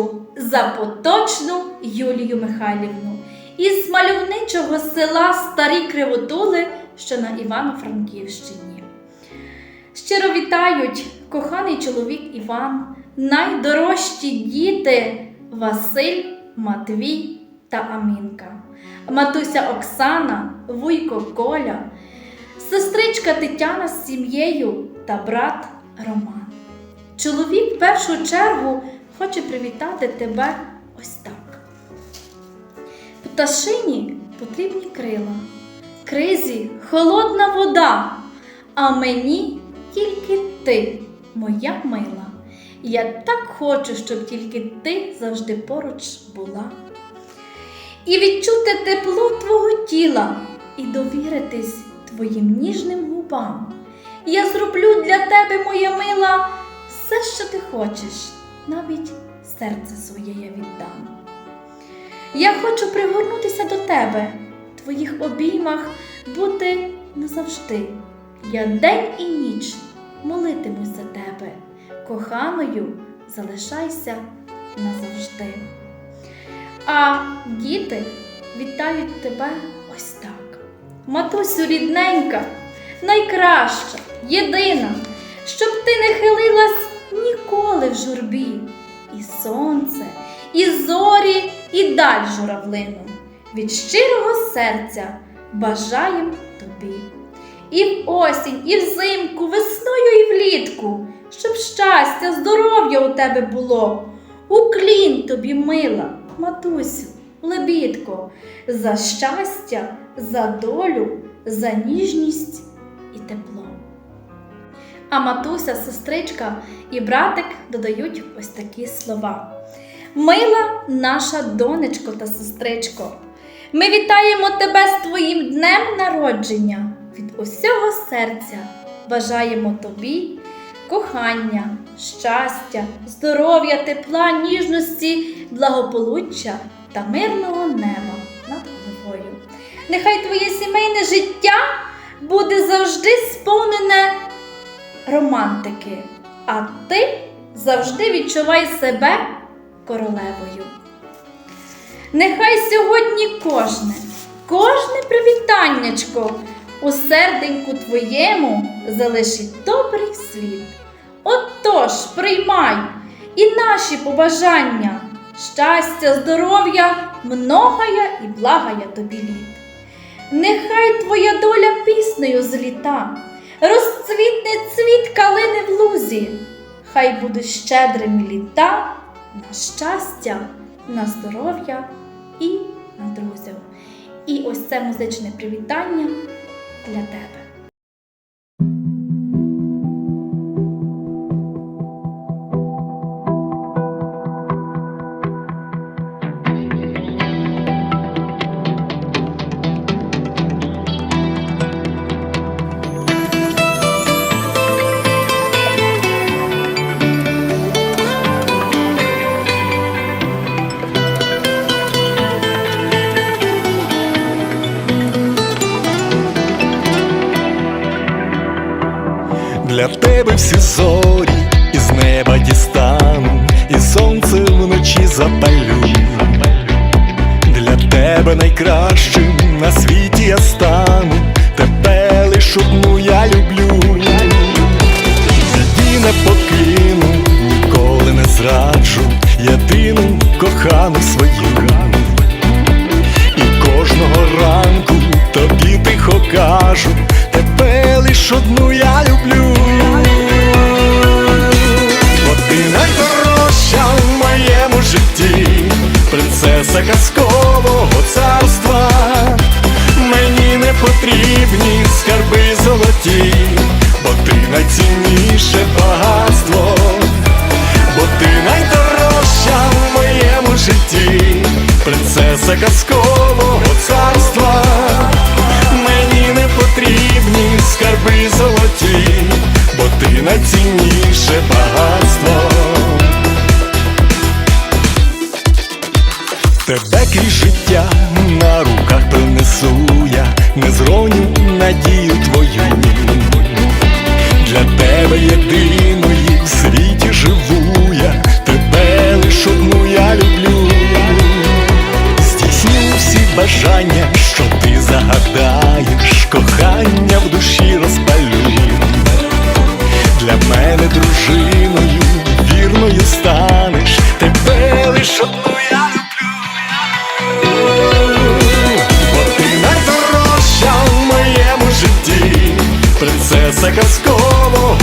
сестричку, запоточну Юлію Михайлівну із мальовничого села Старі Кривотули, що на Івано-Франківщині. Щиро вітають коханий чоловік Іван, найдорожчі діти Василь, Матвій та Амінка, матуся Оксана, вуйко Коля, сестричка Тетяна з сім'єю та брат Роман. Чоловік в першу чергу хоче привітати тебе ось так. Пташині потрібні крила, кризі холодна вода, а мені тільки ти, моя мила. Я так хочу, щоб тільки ти завжди поруч була. І відчути тепло твого тіла і довіритись твоїм ніжним губам. Я зроблю для тебе, моя мила, все, що ти хочеш, навіть серце своє я віддам. Я хочу пригорнутися до тебе, в твоїх обіймах бути назавжди. Я день і ніч молитимусь за тебе, коханою залишайся назавжди. А діти вітають тебе ось так. Матусю рідненька, найкраща, єдина, щоб ти не хилилась ніколи в журбі. І сонце, і зорі, і даль журавлину. Від щирого серця бажаєм тобі. І в осінь, і взимку, весною і влітку, щоб щастя, здоров'я у тебе було. Уклін тобі, мила, матусю, лебідко, за щастя, за долю, за ніжність і тепло. А матуся, сестричка і братик додають ось такі слова. Мила наша донечко та сестричко, ми вітаємо тебе з твоїм днем народження. Від усього серця бажаємо тобі кохання, щастя, здоров'я, тепла, ніжності, благополуччя та мирного неба над головою. Нехай твоє сімейне життя буде завжди сповнене романтики, а ти завжди відчувай себе королевою. Нехай сьогодні кожне, кожне привітаннячко у серденьку твоєму залишить добрий слід. Отож, приймай і наші побажання, щастя, здоров'я, многая і благая тобі літ. Нехай твоя доля піснею зліта, розцвітне цвіт калини в лузі, хай буде щедрим літа на щастя, на здоров'я і на друзів. І ось це музичне привітання для тебе. Для тебе всі зорі із неба дістану, і сонце вночі запалю. Для тебе найкращим на світі я стану, тебе лиш одну я люблю. Біді не покину, ніколи не зраджу, єдину кохану свою. І кожного ранку тобі тихо кажу, тебе лиш одну принцеса казкового бажання, що ти загадаєш, кохання в душі розпалю. Для мене дружиною вірною станеш, тебе лиш одну я люблю. Бо ти найдорожча в моєму житті, принцеса казкового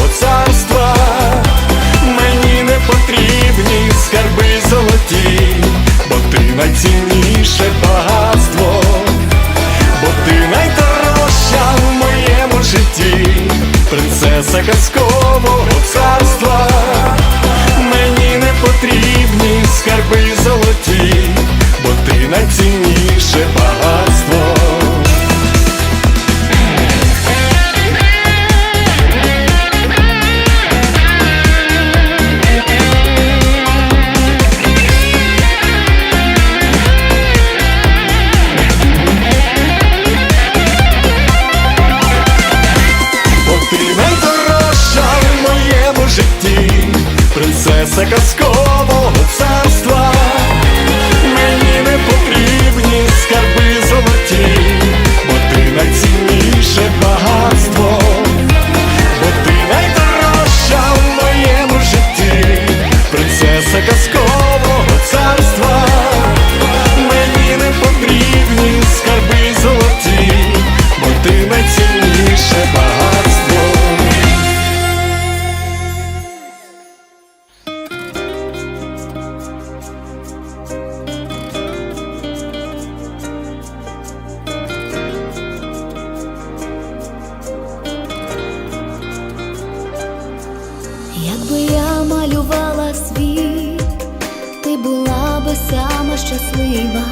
сама щаслива,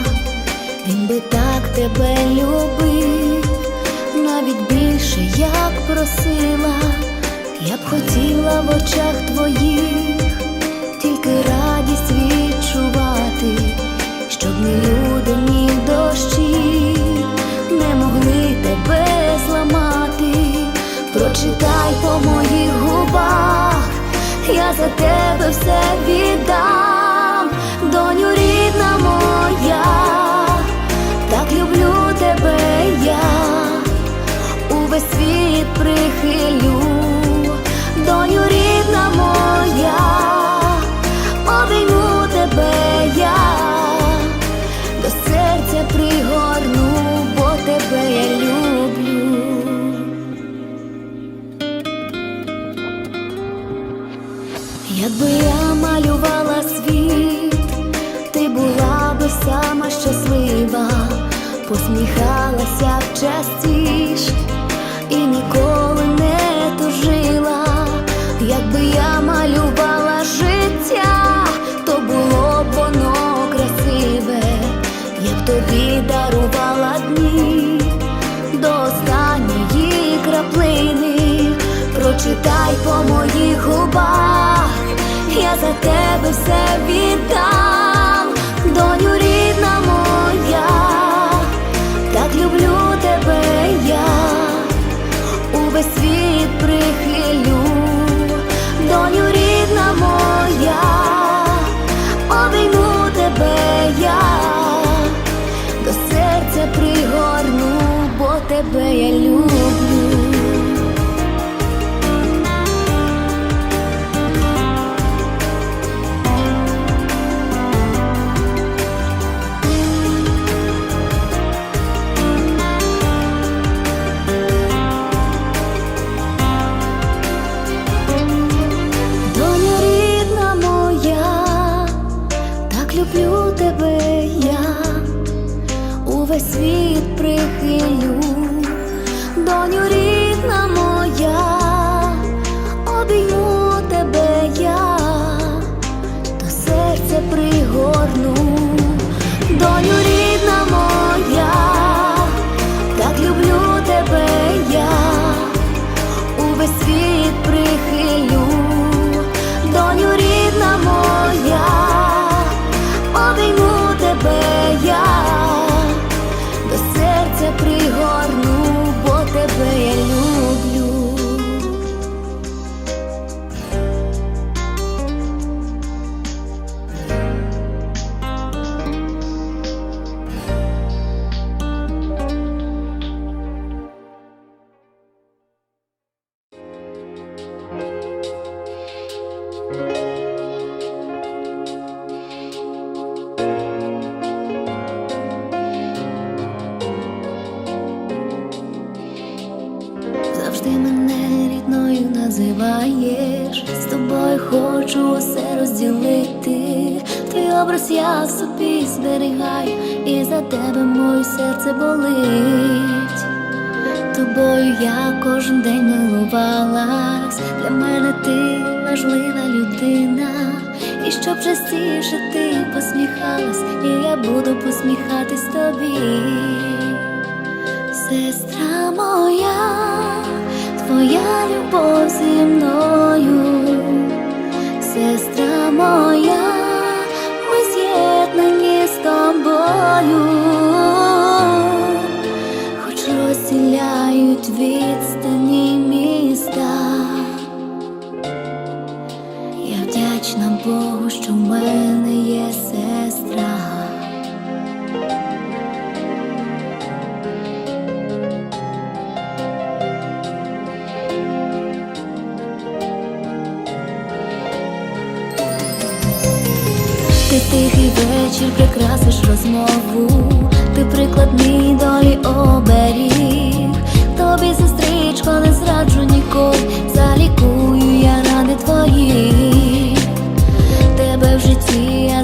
він би так тебе любив, навіть більше як просила, я б хотіла в очах твоїх тільки радість відчувати, щоб ні люди, ні дощі не могли тебе зламати. Прочитай по моїх губах, я за тебе все віддам, доню рідна моя, так люблю тебе я, увесь світ прихилю, Прочитай по моїх губах, я за тебе все віддам, доню рідна моя, так люблю тебе я, увесь світ прихилю, доню рідна моя, хочу усе розділити. Твій образ я собі зберігаю, і за тебе моє серце болить. Тобою я кожен день милувалась. Для мене ти важлива людина. І щоб частіше ти посміхалась, і я буду посміхатись тобі. Сестра моя, твоя любов зі мною, тихий вечір прикрасиш розмову, ти прикладний долі оберіг. Тобі, сестричко, не зраджу ніколи, залікую я ради твої. Тебе в житті я